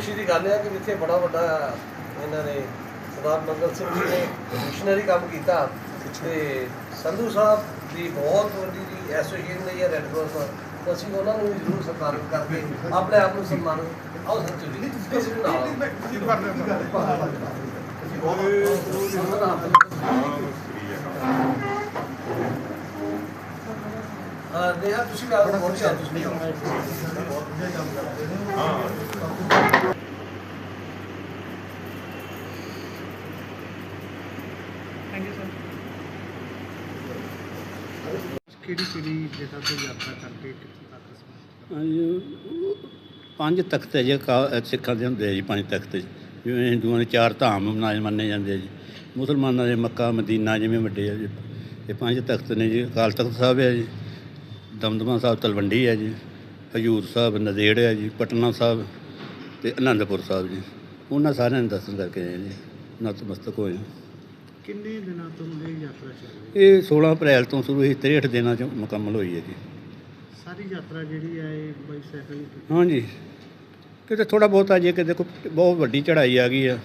ਖੁਸ਼ੀ ਦੀ ਗੱਲ ਹੈ ਕਿ ਜਿੱਥੇ ਬੜਾ ਵੱਡਾ ਇਹਨਾਂ ਨੇ ਸਰਦਾਰ ਮੰਗਲ ਸਿੰਘ ਜੀ ਨੇ ਮਿਸ਼ਨਰੀ ਕੰਮ ਕੀਤਾ ਤੇ ਸੰਧੂ ਸਾਹਿਬ ਦੀ ਬਹੁਤ ਵੱਡੀ ਦੀ ਐਸੋਸੀਏਸ਼ਨ ਨੇ ਜਾਂ ਰੈੱਡ ਕਰਾਸ ਅਸੀਂ ਉਹਨਾਂ ਨੂੰ ਜ਼ਰੂਰ ਸਨਮਾਨਿਤ ਕਰਕੇ ਆਪਣੇ ਆਪ ਨੂੰ ਸਨਮਾਨਿਤ ਆਓ ਸਰ ਜੀ ਤੁਸੀਂ ਵੀ ਨਾਲ ਨੇਹਾ ਤੁਸੀਂ ਵੀ ਆਪ ਬਹੁਤ ਚਾਹ ਤੁਸੀਂ ਕਿਹੜੀ ਕਿਹੜੀ ਜਗ੍ਹਾ ਤੋਂ ਯਾਤਰਾ ਕਰਕੇ ਕਿੱਥੇ ਤੱਕ ਪਹੁੰਚੇ ਹਾਂਜੀ, ਪੰਜ ਤਖਤ ਹੈ ਜੀ ਕਾ- ਸਿੱਖਾਂ ਦੇ ਹੁੰਦੇ ਆ ਜੀ ਪੰਜ ਤਖਤ ਜਿਵੇਂ ਹਿੰਦੂਆਂ ਦੇ ਚਾਰ ਧਾਮ ਮਨਾਏ ਮੰਨੇ ਜਾਂਦੇ ਆ ਜੀ। ਮੁਸਲਮਾਨਾਂ ਦੇ ਮੱਕਾ ਮਦੀਨਾ ਜਿਵੇਂ ਵੱਡੇ ਆ ਜੀ। ਇਹ ਪੰਜ ਤਖਤ ਨੇ ਜੀ ਅਕਾਲ ਤਖਤ ਸਾਹਿਬ ਹੈ ਜੀ। ਦਮਦਮਾ ਸਾਹਿਬ ਤਲਵੰਡੀ ਹੈ ਜੀ ਹਜੂਰ ਸਾਹਿਬ ਨਦੇੜ ਹੈ ਜੀ ਪਟਨਾ ਸਾਹਿਬ ਤੇ ਆਨੰਦਪੁਰ ਸਾਹਿਬ ਜੀ। ਉਹਨਾਂ ਸਾਰਿਆਂ ਦੇ ਦਰਸ਼ਨ ਕਰਕੇ ਆਏ ਜੀ ਨਤਮਸਤਕ ਹੋਏ ਕਿੰਨੇ ਦਿਨਾਂ ਤੋਂ ਇਹ ਯਾਤਰਾ ਚੱਲ ਰਹੀ ਹੈ? ਇਹ 16 ਅਪ੍ਰੈਲ ਤੋਂ ਸ਼ੁਰੂ ਹੋਈ 63 ਦਿਨਾਂ ਚ ਮੁਕੰਮਲ ਹੋਈ ਹੈ ਜੀ। ਸਾਰੀ ਯਾਤਰਾ ਜਿਹੜੀ ਹੈ ਇਹ ਬਾਈਸਾਈਕਲ ਹੀ। ਹਾਂਜੀ। ਕਿਤੇ ਥੋੜਾ ਬਹੁਤ ਆ ਜੇ ਕਿਤੇ ਕੋਈ ਬਹੁਤ ਵੱਡੀ ਚੜ੍ਹਾਈ ਆ ਗਈ ਆ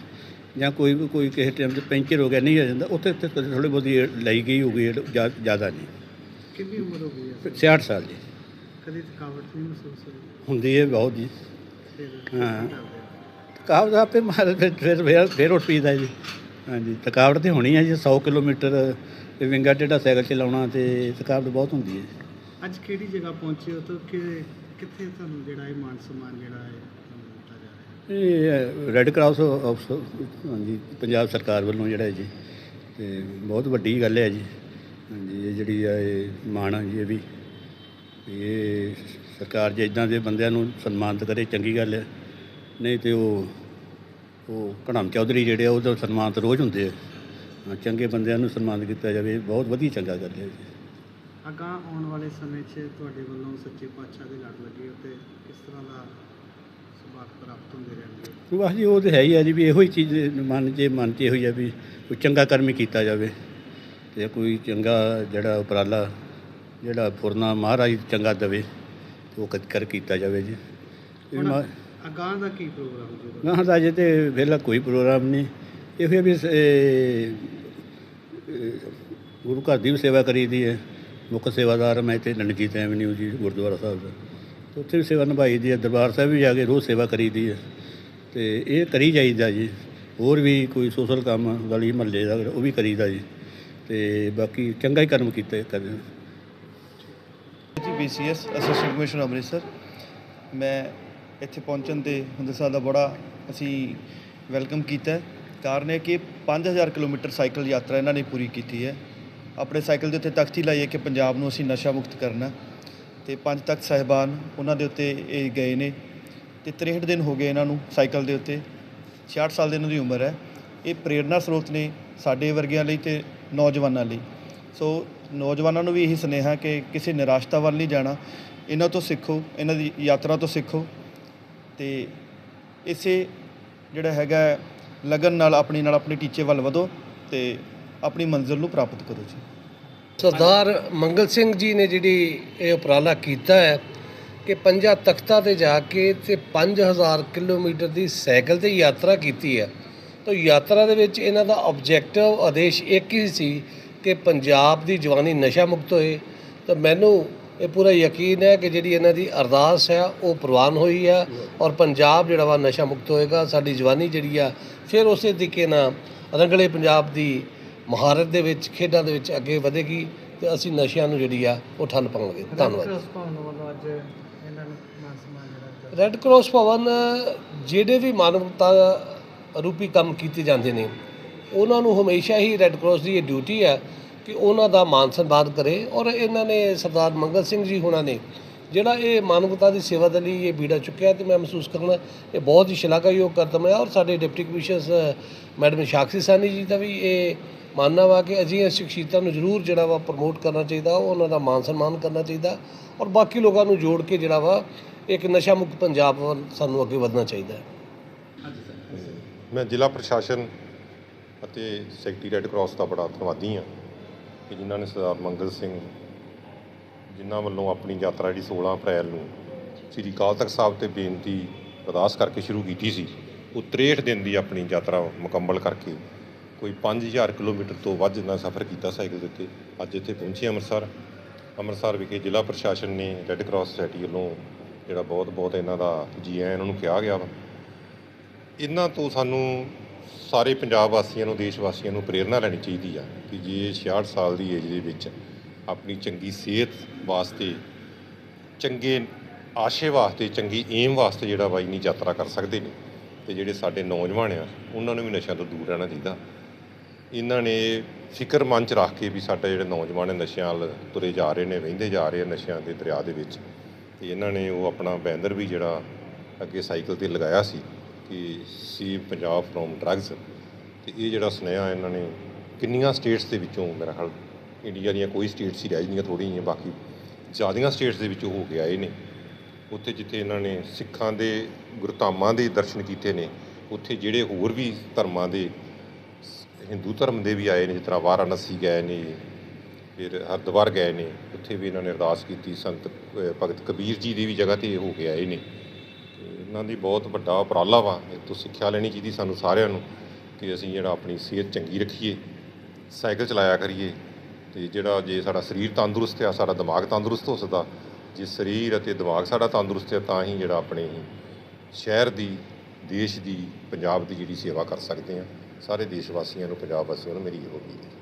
ਜਾਂ ਕੋਈ ਵੀ ਕੋਈ ਕਿਸੇ ਟਾਈਮ ਤੇ ਪੈਂਚਰ ਹੋ ਗਿਆ ਨਹੀਂ ਆ ਜਾਂਦਾ ਉੱਥੇ ਥੋੜੀ ਬਹੁਤੀ ਲਈ ਗਈ ਹੋਊਗੀ ਜ਼ਿਆਦਾ ਨਹੀਂ। ਕਿੰਨੀ ਉਮਰ ਹੋ ਗਈ ਹੈ? 66 ਸਾਲ ਜੀ। ਕਦੀ ਥਕਾਵਟ ਨਹੀਂ ਮਹਿਸੂਸ ਹੋਈ? ਹੁੰਦੀ ਹੈ ਬਹੁਤ ਜੀ। ਹਾਂ। ਥਕਾਵਟ ਆਪੇ ਮਾਰ ਫਿਰ ਫਿਰ ਫਿਰ ਉੱਠ ਪੀਦਾ ਜੀ। ਹਾਂਜੀ ਥਕਾਵਟ ਤੇ ਹੋਣੀ ਹੈ ਜੀ 100 ਕਿਲੋਮੀਟਰ ਇਹ ਵਿੰਗਾ ਟੇਢਾ ਸਾਈਕਲ ਚਲਾਉਣਾ ਤੇ ਥਕਾਵਟ ਬਹੁਤ ਹੁੰਦੀ ਹੈ। ਅੱਜ ਕਿਹੜੀ ਜਗ੍ਹਾ ਪਹੁੰਚੇ ਹੋ? ਤਾਂ ਕਿ ਕਿੱਥੇ ਤੁਹਾਨੂੰ ਜਿਹੜਾ ਇਹ ਮਾਨ ਸਨਮਾਨ ਜਿਹੜਾ ਹੈ ਤੁਹਾਨੂੰ ਦਿੱਤਾ ਜਾ ਰਿਹਾ ਹੈ? ਇਹ ਰੈੱਡ ਕਰਾਸ ਆਫ ਹਾਂਜੀ ਪੰਜਾਬ ਸਰਕਾਰ ਵੱਲੋਂ ਜਿਹੜਾ ਹੈ ਜੀ। ਤੇ ਬਹੁਤ ਵੱਡੀ ਗੱਲ ਹੈ ਜੀ। ਹਾਂਜੀ ਇਹ ਜਿਹੜੀ ਆ ਇਹ ਮਾਣ ਆ ਜੀ ਇਹ ਵੀ। ਇਹ ਸਰਕਾਰ ਜੇ ਇਦਾਂ ਦੇ ਬੰਦਿਆਂ ਨੂੰ ਸਨਮਾਨਿਤ ਕਰੇ ਚੰਗੀ ਗੱਲ ਹੈ ਨਹੀਂ ਤੇ ਉਹ ਉਹ ਘੜਮ ਚੌਧਰੀ ਜਿਹੜੇ ਆ ਉਹਦਾ ਸਨਮਾਨਿਤ ਰੋਜ਼ ਹੁੰਦੇ ਆ। ਚੰਗੇ ਬੰਦਿਆਂ ਨੂੰ ਸਨਮਾਨਿਤ ਕੀਤਾ ਜਾਵੇ ਬਹੁਤ ਵਧੀਆ ਚੰਗਾ ਗੱਲ ਹੈ ਜੀ। ਅਗਾਂਹ ਆਉਣ ਵਾਲੇ ਸਮੇਂ 'ਚ ਤੁਹਾਡੇ ਵੱਲੋਂ ਸੱਚੇ ਪਾਤਸ਼ਾਹ ਦੇ ਲੜ ਲੱਗੇ ਤੇ ਕਿਸ ਤਰ੍ਹਾਂ ਦਾ ਸੁਭਾਗ ਪ੍ਰਾਪਤ ਹੁੰਦੇ ਰਹਿਣਗੇ? ਵਾਹ ਜੀ ਉਹ ਤੇ ਹੈ ਹੀ ਆ ਜੀ ਵੀ ਇਹੋ ਹੀ ਚੀਜ਼ ਮਨ 'ਚ ਮਨ 'ਚ ਇਹੋ ਹੀ ਆ ਵੀ ਚੰਗਾ ਕਰਮ ਕੀਤਾ ਜਾਵੇ। ਤੇ ਕੋਈ ਚੰਗਾ ਜਿਹੜਾ ਉਪਰਾਲਾ ਜਿਹੜਾ ਫੁਰਨਾ ਮਹਾਰਾਜ ਚੰਗਾ ਦੇਵੇ ਤੇ ਉਹ ਕਰ ਕੀਤਾ ਜਾਵੇ ਜੀ। ਇਹ ਹੁਣ ਮਾ- ਅਗਾਂਹ ਦਾ ਕੀ ਪ੍ਰੋਗਰਾਮ ਜੀ ਗਾਹਾਂ ਦਾ ਅਜੇ ਤੇ ਵੇਲਾ ਕੋਈ ਪ੍ਰੋਗਰਾਮ ਨਹੀਂ। ਇਹੋ ਵੀ ਸ- ਇਹ, ਇਹ, ਗੁਰੂ ਘਰ ਦੀ ਵੀ ਸੇਵਾ ਕਰੀਦੀ ਹੈ। ਮੁੱਖ ਸੇਵਾਦਾਰ ਮੈਂ ਤੇ ਰਣਜੀਤ ਐਵਨਿਊ ਜੀ ਗੁਰਦੁਆਰਾ ਸਾਹਿਬ ਦਾ। ਤੇ ਉੱਥੇ ਵੀ ਸੇਵਾ ਨਿਭਾਈ ਦੀ ਹੈ ਦਰਬਾਰ ਸਾਹਿਬ ਵੀ ਜਾ ਕੇ ਰੋਜ਼ ਸੇਵਾ ਕਰੀਦੀ ਹੈ। ਤੇ ਇਹ ਕਰੀ ਜਾਈਦਾ ਜੀ। ਹੋਰ ਵੀ ਕੋਈ ਸੋਸ਼ਲ ਕੰਮ ਗਲੀ ਮਹੱਲੇ ਦਾ ਉਹ ਵੀ ਕਰੀਦਾ ਜੀ। ਤੇ ਬਾਕੀ ਚੰਗਾ ਹੀ ਕਰਮ ਕੀਤਾ ਕਰਦੇ ਜੀ। BCS assistant commissioner Amritsar. ਮੈਂ ਇੱਥੇ ਪਹੁੰਚਣ ਤੇ ਹੁੰਦੇ ਸਾਹਿਬ ਦਾ ਬੜਾ ਅਸੀਂ ਵੈਲਕਮ ਕੀਤਾ ਹੈ। ਕਾਰਨ ਹੈ ਕਿ 5000 ਕਿਲੋਮੀਟਰ ਸਾਈਕਲ ਯਾਤਰਾ ਇਹਨਾਂ ਨੇ ਪੂਰੀ ਕੀਤੀ ਹੈ। ਆਪਣੇ ਸਾਈਕਲ ਦੇ ਉੱਤੇ ਤਖਤੀ ਲਾਈਏ ਕਿ ਪੰਜਾਬ ਨੂੰ ਅਸੀਂ ਨਸ਼ਾ ਮੁਕਤ ਕਰਨਾ ਤੇ ਪੰਜ ਤਖਤ ਸਾਹਿਬਾਨ ਉਹਨਾਂ ਦੇ ਉੱਤੇ ਇਹ ਗਏ ਨੇ ਤੇ 63 ਦਿਨ ਹੋ ਗਏ ਇਹਨਾਂ ਨੂੰ ਸਾਈਕਲ ਦੇ ਉੱਤੇ। 66 ਸਾਲ ਦੇ ਇਹਨਾਂ ਦੀ ਉਮਰ ਹੈ। ਇਹ ਪ੍ਰੇਰਨਾ ਸਰੋਤ ਨੇ ਸਾਡੇ ਵਰਗਿਆਂ ਲਈ ਤੇ ਨੌਜਵਾਨਾਂ ਲਈ। ਸੋ ਨੌਜਵਾਨਾਂ ਨੂੰ ਵੀ ਇਹੀ ਸੁਨੇਹਾ ਕਿ ਕਿਸੇ ਨਿਰਾਸ਼ਤਾ ਵੱਲ ਨਹੀਂ ਜਾਣਾ। ਇਹਨਾਂ ਤੋਂ ਸਿੱਖੋ, ਇਹਨਾਂ ਦੀ ਯਾਤਰਾ ਤੋਂ ਸਿੱਖੋ ਤੇ ਇਸੇ ਜਿਹੜਾ ਹੈਗਾ ਲਗਨ ਨਾਲ ਆਪਣੀ ਨਾਲ ਆਪਣੇ ਟੀਚੇ ਵੱਲ ਵਧੋ ਤੇ ਆਪਣੀ ਮੰਜ਼ਿਲ ਨੂੰ ਪ੍ਰਾਪਤ ਕਰੋ ਜੀ। ਸਰਦਾਰ ਮੰਗਲ ਸਿੰਘ ਜੀ ਨੇ ਜਿਹੜੀ ਇਹ ਉਪਰਾਲਾ ਕੀਤਾ ਹੈ ਕਿ ਪੰਜਾਂ ਤਖਤਾਂ ਤੇ ਜਾ ਕੇ ਤੇ 5000 ਕਿਲੋਮੀਟਰ ਦੀ ਸਾਈਕਲ ਤੇ ਯਾਤਰਾ ਕੀਤੀ ਹੈ। ਤਾਂ ਯਾਤਰਾ ਦੇ ਵਿੱਚ ਇਹਨਾਂ ਦਾ ਆਬਜੈਕਟਿਵ ਆਦੇਸ਼ ਇੱਕ ਹੀ ਸੀ ਕਿ ਪੰਜਾਬ ਦੀ ਜਵਾਨੀ ਨਸ਼ਾ ਮੁਕਤ ਹੋਏ। ਤਾਂ ਮੈਨੂੰ ਇਹ ਪੂਰਾ ਯਕੀਨ ਹੈ ਕਿ ਜਿਹੜੀ ਇਹਨਾਂ ਦੀ ਅਰਦਾਸ ਹੈ ਉਹ ਪ੍ਰਵਾਨ ਹੋਈ ਹੈ ਔਰ ਪੰਜਾਬ ਜਿਹੜਾ ਵਾ ਨਸ਼ਾ ਮੁਕਤ ਹੋਏਗਾ ਸਾਡੀ ਜਵਾਨੀ ਜਿਹੜੀ ਆ ਫਿਰ ਉਸੇ ਤਰੀਕੇ ਨਾਲ ਰੰਗਲੇ ਪੰਜਾਬ ਦੀ ਮਹਾਰਤ ਦੇ ਵਿੱਚ ਖੇਡਾਂ ਦੇ ਵਿੱਚ ਅੱਗੇ ਵਧੇਗੀ ਤੇ ਅਸੀਂ ਨਸ਼ਿਆਂ ਨੂੰ ਜਿਹੜੀ ਆ ਉਹ ਠੱਲ ਪਾਵਾਂਗੇ। ਧੰਨਵਾਦ। ਰੈੱਡ ਕਰਾਸ ਭਵਨ ਜਿਹੜੇ ਵੀ ਮਾਨਵਤਾ ਰੂਪੀ ਕੰਮ ਕੀਤੇ ਜਾਂਦੇ ਨੇ। ਉਹਨਾਂ ਨੂੰ ਹਮੇਸ਼ਾ ਹੀ ਰੈੱਡ ਕਰਾਸ ਦੀ ਇਹ ਡਿਊਟੀ ਹੈ ਕਿ ਉਹਨਾਂ ਦਾ ਮਾਨ ਸਨਮਾਨ ਕਰੇ ਔਰ ਇਹਨਾਂ ਨੇ ਸਰਦਾਰ ਮੰਗਲ ਸਿੰਘ ਜੀ ਹੋਣਾ ਨੇ, ਜਿਹੜਾ ਇਹ ਮਾਨਵਤਾ ਦੀ ਸੇਵਾ ਦੇ ਲਈ ਇਹ ਬੀੜਾ ਚੁੱਕਿਆ ਤੇ ਮੈਂ ਮਹਿਸੂਸ ਕਰਨਾ ਇਹ ਬਹੁਤ ਹੀ ਸ਼ਲਾਘਾਯੋਗ ਕਦਮ ਹੈ ਔਰ ਸਾਡੇ deputy commissioner madam Sakshi Sawhney ji ਦਾ ਵੀ ਇਹ ਮੰਨਣਾ ਵਾ ਕਿ ਅਜਿਹੀਆਂ ਸ਼ਖਸੀਅਤਾਂ ਨੂੰ ਜ਼ਰੂਰ ਜਿਹੜਾ ਵਾ ਪ੍ਰਮੋਟ ਕਰਨਾ ਚਾਹੀਦਾ, ਉਹਨਾਂ ਦਾ ਮਾਨ ਸਨਮਾਨ ਕਰਨਾ ਚਾਹੀਦਾ ਔਰ ਬਾਕੀ ਲੋਕਾਂ ਨੂੰ ਜੋੜ ਕੇ ਜਿਹੜਾ ਵਾ ਇੱਕ ਨਸ਼ਾ ਮੁਕਤ ਪੰਜਾਬ ਵੱਲ ਸਾਨੂੰ ਅੱਗੇ ਵਧਣਾ ਚਾਹੀਦਾ ਹੈ। ਮੈਂ ਜ਼ਿਲ੍ਹਾ ਪ੍ਰਸ਼ਾਸਨ ਅਤੇ ਸੈਕਟਰੀ ਰੈੱਡ ਕਰਾਸ ਦਾ ਬੜਾ ਧੰਨਵਾਦੀ ਹਾਂ ਕਿ ਜਿਨ੍ਹਾਂ ਨੇ ਸਰਦਾਰ ਮੰਗਲ ਸਿੰਘ ਜਿਨ੍ਹਾਂ ਵੱਲੋਂ ਆਪਣੀ ਯਾਤਰਾ ਜਿਹੜੀ 16 ਅਪ੍ਰੈਲ ਨੂੰ ਸ੍ਰੀ ਅਕਾਲ ਤਖਤ ਸਾਹਿਬ ਤੇ ਬੇਨਤੀ ਅਰਦਾਸ ਕਰਕੇ ਸ਼ੁਰੂ ਕੀਤੀ ਸੀ, ਉਹ 63 ਦਿਨ ਦੀ ਆਪਣੀ ਯਾਤਰਾ ਮੁਕੰਮਲ ਕਰਕੇ ਕੋਈ 5000 ਕਿਲੋਮੀਟਰ ਤੋਂ ਵੱਧ ਦਾ ਸਫ਼ਰ ਕੀਤਾ ਸਾਈਕਲ ਦੇ ਉੱਤੇ। ਅੱਜ ਇੱਥੇ ਪਹੁੰਚੇ ਅੰਮ੍ਰਿਤਸਰ। ਅੰਮ੍ਰਿਤਸਰ ਵਿਖੇ ਜ਼ਿਲ੍ਹਾ ਪ੍ਰਸ਼ਾਸਨ ਨੇ ਰੈੱਡ ਕਰਾਸ ਸੁਸਾਇਟੀ ਵੱਲੋਂ ਜਿਹੜਾ ਬਹੁਤ ਬਹੁਤ ਇਹਨਾਂ ਦਾ ਜੀ ਆਇਆਂ ਇਹਨਾਂ ਨੂੰ ਕਿਹਾ ਗਿਆ ਵਾ। ਇਹਨਾਂ ਤੋਂ ਸਾਨੂੰ ਸਾਰੇ ਪੰਜਾਬ ਵਾਸੀਆਂ ਨੂੰ, ਦੇਸ਼ ਵਾਸੀਆਂ ਨੂੰ ਪ੍ਰੇਰਣਾ ਲੈਣੀ ਚਾਹੀਦੀ ਆ ਕਿ ਜੇ 66 ਸਾਲ ਦੀ ਏਜ ਦੇ ਵਿੱਚ ਆਪਣੀ ਚੰਗੀ ਸਿਹਤ ਵਾਸਤੇ, ਚੰਗੇ ਆਸ਼ੇ ਵਾਸਤੇ, ਚੰਗੀ ਏਮ ਵਾਸਤੇ ਜਿਹੜਾ ਬਾਈ ਨਹੀਂ ਯਾਤਰਾ ਕਰ ਸਕਦੇ ਨੇ, ਤੇ ਜਿਹੜੇ ਸਾਡੇ ਨੌਜਵਾਨ ਆ, ਉਹਨਾਂ ਨੂੰ ਵੀ ਨਸ਼ਿਆਂ ਤੋਂ ਦੂਰ ਰਹਿਣਾ ਚਾਹੀਦਾ। ਇਹਨਾਂ ਨੇ ਫਿਕਰ ਮਨ ਚ ਰੱਖ ਕੇ ਵੀ ਸਾਡੇ ਜਿਹੜੇ ਨੌਜਵਾਨ ਨੇ ਨਸ਼ਿਆਂ ਵੱਲ ਤੁਰੇ ਜਾ ਰਹੇ ਨੇ, ਵਹਿੰਦੇ ਜਾ ਰਹੇ ਆ ਨਸ਼ਿਆਂ ਦੇ ਦਰਿਆ ਦੇ ਵਿੱਚ, ਤੇ ਇਹਨਾਂ ਨੇ ਉਹ ਆਪਣਾ ਬੈਨਰ ਵੀ ਜਿਹੜਾ ਅੱਗੇ ਸਾਈਕਲ ਤੇ ਲਗਾਇਆ ਸੀ ਕਿ ਸੀ ਪੰਜਾਬ ਫਰੋਮ ਡਰੱਗਸ ਤੇ ਇਹ ਜਿਹੜਾ ਸੁਨੇਹਾ ਇਹਨਾਂ ਨੇ ਕਿੰਨੀਆਂ ਸਟੇਟਸ ਦੇ ਵਿੱਚੋਂ ਮੇਰਾ ਖਿਆਲ ਇੰਡੀਆ ਦੀਆਂ ਕੋਈ ਸਟੇਟਸ ਹੀ ਰਹਿ ਜਾਂਦੀਆਂ ਥੋੜ੍ਹੀਆਂ ਜਿਹੀਆਂ, ਬਾਕੀ ਜ਼ਿਆਦੀਆਂ ਸਟੇਟਸ ਦੇ ਵਿੱਚੋਂ ਹੋ ਕੇ ਆਏ ਨੇ। ਉੱਥੇ ਜਿੱਥੇ ਇਹਨਾਂ ਨੇ ਸਿੱਖਾਂ ਦੇ, ਗੁਰਧਾਮਾਂ ਦੇ ਦਰਸ਼ਨ ਕੀਤੇ ਨੇ, ਉੱਥੇ ਜਿਹੜੇ ਹੋਰ ਵੀ ਧਰਮਾਂ ਦੇ, ਹਿੰਦੂ ਧਰਮ ਦੇ ਵੀ ਆਏ ਨੇ, ਜਿਸ ਤਰ੍ਹਾਂ ਵਾਰਾਣਸੀ ਗਏ ਨੇ, ਫਿਰ ਹਰਿਦੁਆਰ ਗਏ ਨੇ, ਉੱਥੇ ਵੀ ਇਹਨਾਂ ਨੇ ਅਰਦਾਸ ਕੀਤੀ, ਸੰਤ ਭਗਤ ਕਬੀਰ ਜੀ ਦੀ ਵੀ ਜਗ੍ਹਾ ਤੇ ਹੋ ਕੇ ਆਏ ਨੇ। ਇਹਨਾਂ ਦੀ ਬਹੁਤ ਵੱਡਾ ਉਪਰਾਲਾ ਵਾ। ਇਹ ਤੋਂ ਸਿੱਖਿਆ ਲੈਣੀ ਚਾਹੀਦੀ ਸਾਨੂੰ ਸਾਰਿਆਂ ਨੂੰ ਕਿ ਅਸੀਂ ਜਿਹੜਾ ਆਪਣੀ ਸਿਹਤ ਚੰਗੀ ਰੱਖੀਏ, ਸਾਈਕਲ ਚਲਾਇਆ ਕਰੀਏ ਤੇ ਜਿਹੜਾ ਜੇ ਸਾਡਾ ਸਰੀਰ ਤੰਦਰੁਸਤ ਆ, ਸਾਡਾ ਦਿਮਾਗ ਤੰਦਰੁਸਤ ਹੋ ਸਕਦਾ। ਜੇ ਸਰੀਰ ਅਤੇ ਦਿਮਾਗ ਸਾਡਾ ਤੰਦਰੁਸਤ ਹੈ ਤਾਂ ਹੀ ਜਿਹੜਾ ਆਪਣੇ ਸ਼ਹਿਰ ਦੀ, ਦੇਸ਼ ਦੀ, ਪੰਜਾਬ ਦੀ ਜਿਹੜੀ ਸੇਵਾ ਕਰ ਸਕਦੇ ਆ। ਸਾਰੇ ਦੇਸ਼ ਵਾਸੀਆਂ ਨੂੰ, ਪੰਜਾਬ ਵਾਸੀਆਂ ਨੂੰ ਮੇਰੀ ਇਹੋ ਬੇਨਤੀ